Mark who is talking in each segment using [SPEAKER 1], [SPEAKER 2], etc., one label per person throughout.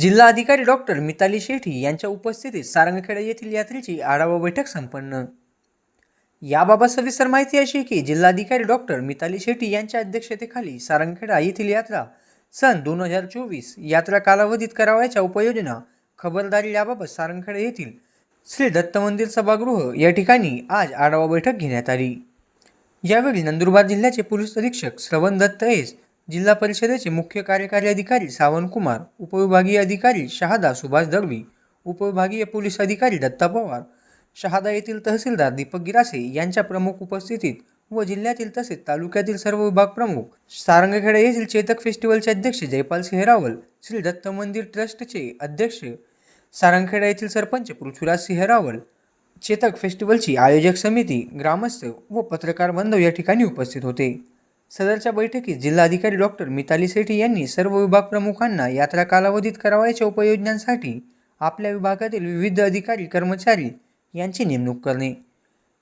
[SPEAKER 1] जिल्हाधिकारी डॉक्टर मिताली शेठी यांच्या उपस्थितीत सारंगखेडा येथील यात्रेची आढावा बैठक संपन्न. याबाबत सविस्तर माहिती अशी की जिल्हाधिकारी डॉक्टर मिताली शेट्टी यांच्या अध्यक्षतेखाली सारंगखेडा येथील यात्रा सन दोन हजार चोवीस यात्रा कालावधीत करावयाच्या उपाययोजना खबरदारी याबाबत सारंगखेडा येथील श्री दत्त मंदिर सभागृह या ठिकाणी आज आढावा बैठक घेण्यात आली. यावेळी नंदुरबार जिल्ह्याचे पोलीस अधीक्षक श्रवण दत्त एस जिल्हा परिषदेचे मुख्य कार्यकारी अधिकारी सावंत कुमार उपविभागीय अधिकारी शहादा सुभाष दळवी उपविभागीय पोलीस अधिकारी दत्ता पवार शहादा येथील तहसीलदार दीपक गिरासे यांच्या प्रमुख उपस्थितीत व जिल्ह्यातील तसेच तालुक्यातील सर्व विभाग प्रमुख सारंगखेडा येथील चेतक फेस्टिवलचे अध्यक्ष जयपाल सिंह रावल श्री दत्त मंदिर ट्रस्टचे अध्यक्ष सारंगखेडा येथील सरपंच पृथ्वीराज सिंह रावल चेतक फेस्टिवलची आयोजक समिती ग्रामस्थ व पत्रकार बांधव या ठिकाणी उपस्थित होते. सदरच्या बैठकीत जिल्हाधिकारी डॉक्टर मिताली सेठी यांनी सर्व विभाग प्रमुखांना यात्रा कालावधीत करावयाच्या उपाययोजनांसाठी आपल्या विभागातील विविध अधिकारी कर्मचारी यांची नेमणूक करणे.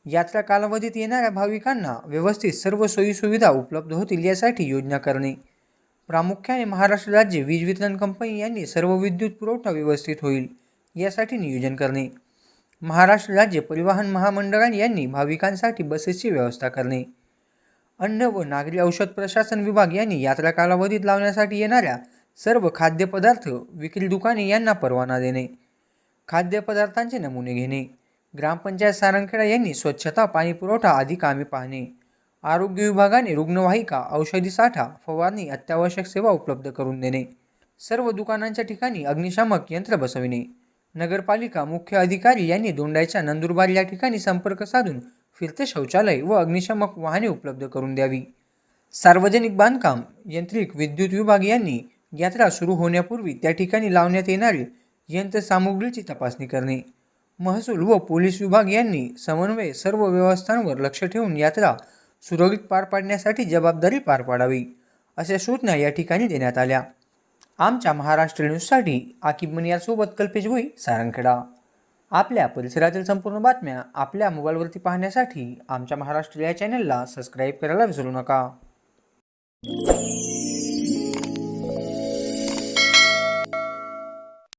[SPEAKER 1] यात्रा कालावधीत येणाऱ्या भाविकांना व्यवस्थित सर्व सोयीसुविधा उपलब्ध होतील यासाठी योजना करणे. प्रामुख्याने महाराष्ट्र राज्य वीज वितरण कंपनी यांनी सर्व विद्युत पुरवठा व्यवस्थित होईल यासाठी नियोजन करणे. महाराष्ट्र राज्य परिवहन महामंडळ यांनी भाविकांसाठी बसेसची व्यवस्था करणे. अन्न व नागरी औषध प्रशासन विभाग यांनी यात्रा कालावधीत लावण्यासाठी येणाऱ्या सर्व खाद्यपदार्थ विक्री दुकाने यांना परवाना देणे. खाद्यपदार्थांचे नमुने घेणे. ग्रामपंचायत सारंगखेडा यांनी स्वच्छता पाणी पुरवठा आदी कामे पाहणे. आरोग्य विभागाने रुग्णवाहिका औषधी साठा फवारणी अत्यावश्यक सेवा उपलब्ध करून देणे. सर्व दुकानांच्या ठिकाणी अग्निशामक यंत्र बसविणे. नगरपालिका मुख्य अधिकारी यांनी दोंडाईच्या नंदुरबार या ठिकाणी संपर्क साधून फिरते शौचालय व अग्निशामक वाहने उपलब्ध करून द्यावी. सार्वजनिक बांधकाम यांत्रिक विद्युत विभाग यांनी यात्रा सुरू होण्यापूर्वी त्या ठिकाणी लावण्यात येणारी यंत्रसामुग्रीची तपासणी करणे. महसूल व पोलीस विभाग यांनी समन्वय सर्व व्यवस्थांवर लक्ष ठेवून यात्रा सुरळीत पार पाडण्यासाठी जबाबदारी पार पाडावी अशा सूचना या ठिकाणी देण्यात आल्या. आमच्या महाराष्ट्र न्यूजसाठी आकिब मनियासोबत कल्पेश भुई सारंगखेडा. आपल्या परिसरातील संपूर्ण बातम्या आपल्या मोबाईलवरती पाहण्यासाठी आमच्या महाराष्ट्र या चॅनलला सबस्क्राईब करायला विसरू नका.